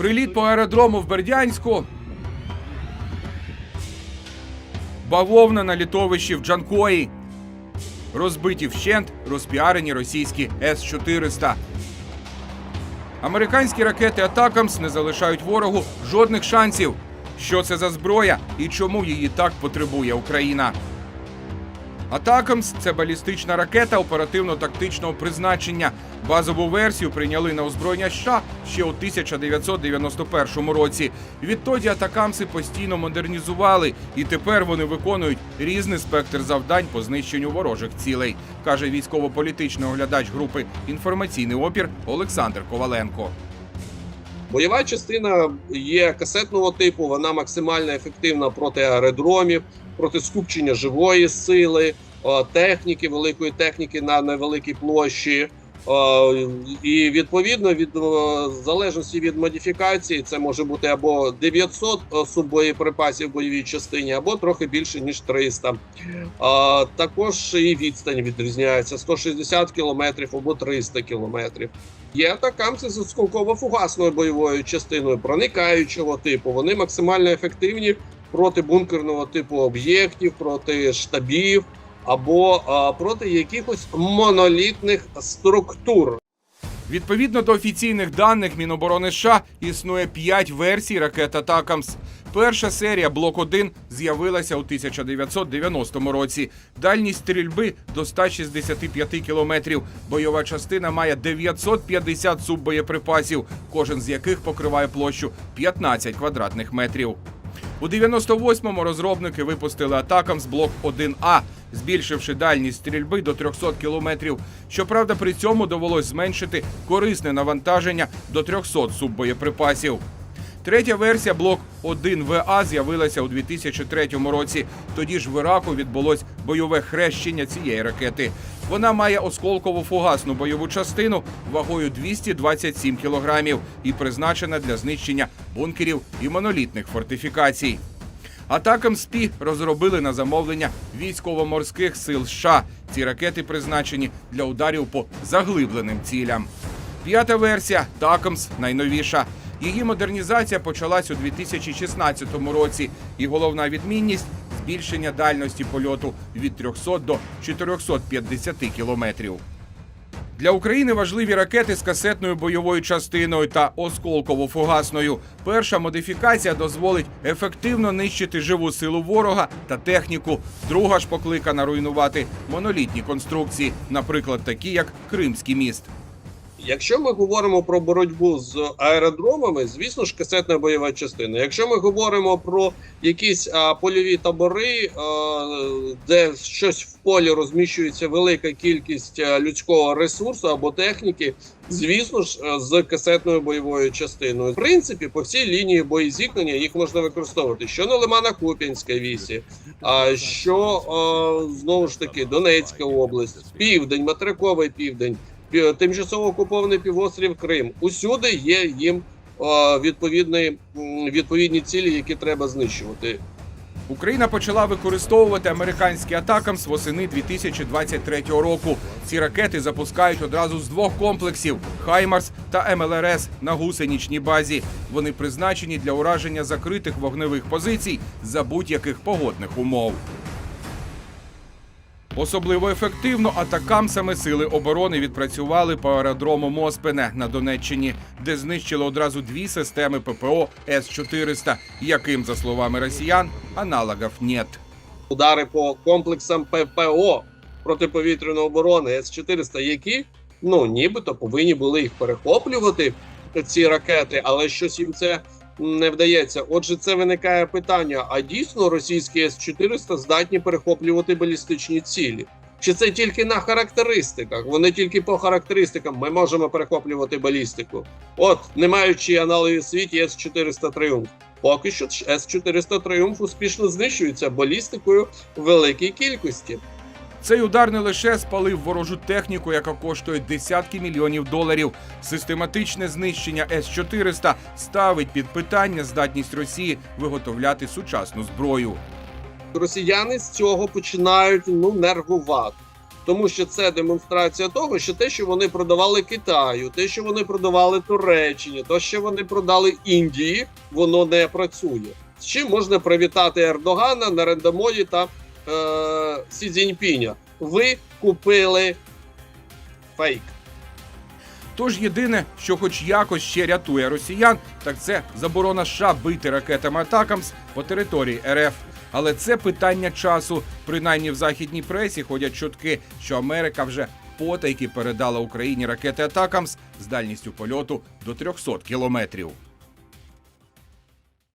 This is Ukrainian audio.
Приліт по аеродрому в Бердянську. Бавовна на літовищі в Джанкої. Розбиті вщент розпіарені російські С-400. Американські ракети Атакамс не залишають ворогу жодних шансів. Що це за зброя і чому її так потребує Україна? Атакамс це балістична ракета оперативно-тактичного призначення. Базову версію прийняли на озброєння США ще у 1991 році. Відтоді атакамси постійно модернізували, і тепер вони виконують різний спектр завдань по знищенню ворожих цілей, каже військово-політичний оглядач групи інформаційний опір Олександр Коваленко. Бойова частина є касетного типу, вона максимально ефективна проти аеродромів, проти скупчення живої сили, техніки, великої техніки на невеликій площі. І відповідно від залежності від модифікації, це може бути або 900 суббоєприпасів в бойовій частині, або трохи більше ніж 300. Е, Також і відстань відрізняється 160 кілометрів або 300 кілометрів. Є атакамці з осколково-фугасною бойовою частиною, проникаючого типу. Вони максимально ефективні проти бункерного типу об'єктів, проти штабів або а, проти якихось монолітних структур. Відповідно до офіційних даних Міноборони США існує 5 версій ракет Атакамс. Перша серія Блок 1 з'явилася у 1990 році. Дальність стрільби до 165 кілометрів. Бойова частина має 950 суббоєприпасів, кожен з яких покриває площу 15 квадратних метрів. У 98-му розробники випустили атакам з блок 1А, збільшивши дальність стрільби до 300 кілометрів. Щоправда, при цьому довелось зменшити корисне навантаження до 300 суббоєприпасів. Третя версія блок 1ВА з'явилася у 2003 році. Тоді ж в Іраку відбулось бойове хрещення цієї ракети. Вона має осколково фугасну бойову частину вагою 227 кілограмів і призначена для знищення бункерів і монолітних фортифікацій. Атакам СПІ розробили на замовлення військово-морських сил США. Ці ракети призначені для ударів по заглибленим цілям. П'ята версія Такомс найновіша. Її модернізація почалась у 2016 році, і головна відмінність збільшення дальності польоту від 300 до 450 кілометрів. Для України важливі ракети з касетною бойовою частиною та осколково-фугасною. Перша модифікація дозволить ефективно нищити живу силу ворога та техніку. Друга ж покликана руйнувати монолітні конструкції, наприклад, такі як Кримський міст. Якщо ми говоримо про боротьбу з аеродромами, звісно ж, касетна бойова частина. Якщо ми говоримо про якісь а, польові табори, а, де щось в полі розміщується велика кількість а, людського ресурсу або техніки, звісно ж, а, з касетною бойовою частиною. В принципі, по всій лінії боєзіткнення їх можна використовувати. Що на Лимано-Куп'янській вісі, а що а, знову ж таки Донецька область, Південь, Материковий Південь. Тимчасово окупований півострів Крим. Усюди є їм відповідні, відповідні цілі, які треба знищувати. Україна почала використовувати американські атакам з восени 2023 року. Ці ракети запускають одразу з двох комплексів Хаймарс та МЛРС на гусенічній базі. Вони призначені для ураження закритих вогневих позицій за будь-яких погодних умов. Особливо ефективно атакамсами сили оборони відпрацювали по аеродрому Моспене на Донеччині, де знищили одразу дві системи ППО С-400, яким, за словами росіян, аналогів нет. Удари по комплексам ППО протиповітряної оборони С-400, які ну нібито повинні були їх перехоплювати ці ракети, але щось їм це не вдається. Отже, це виникає питання: а дійсно російські С-400 здатні перехоплювати балістичні цілі? Чи це тільки на характеристиках? Вони тільки по характеристикам ми можемо перехоплювати балістику. От, не маючи аналогів світі С-400 Тріумф. Поки що С-400 Тріумф успішно знищується балістикою в великій кількості. Цей удар не лише спалив ворожу техніку, яка коштує десятки мільйонів доларів. Систематичне знищення С-400 ставить під питання здатність Росії виготовляти сучасну зброю. Росіяни з цього починають ну нервувати. тому що це демонстрація того, що те, що вони продавали Китаю, те, що вони продавали Туреччині, то, що вони продали Індії, воно не працює. З чим можна привітати Ердогана, Нарендамоді та е, Сі Цзіньпіня? Ви купили фейк. Тож єдине, що хоч якось ще рятує росіян, так це заборона США бити ракетами Атакамс по території РФ. Але це питання часу. Принаймні в західній пресі ходять чутки, що Америка вже потайки передала Україні ракети Атакамс з дальністю польоту до 300 кілометрів.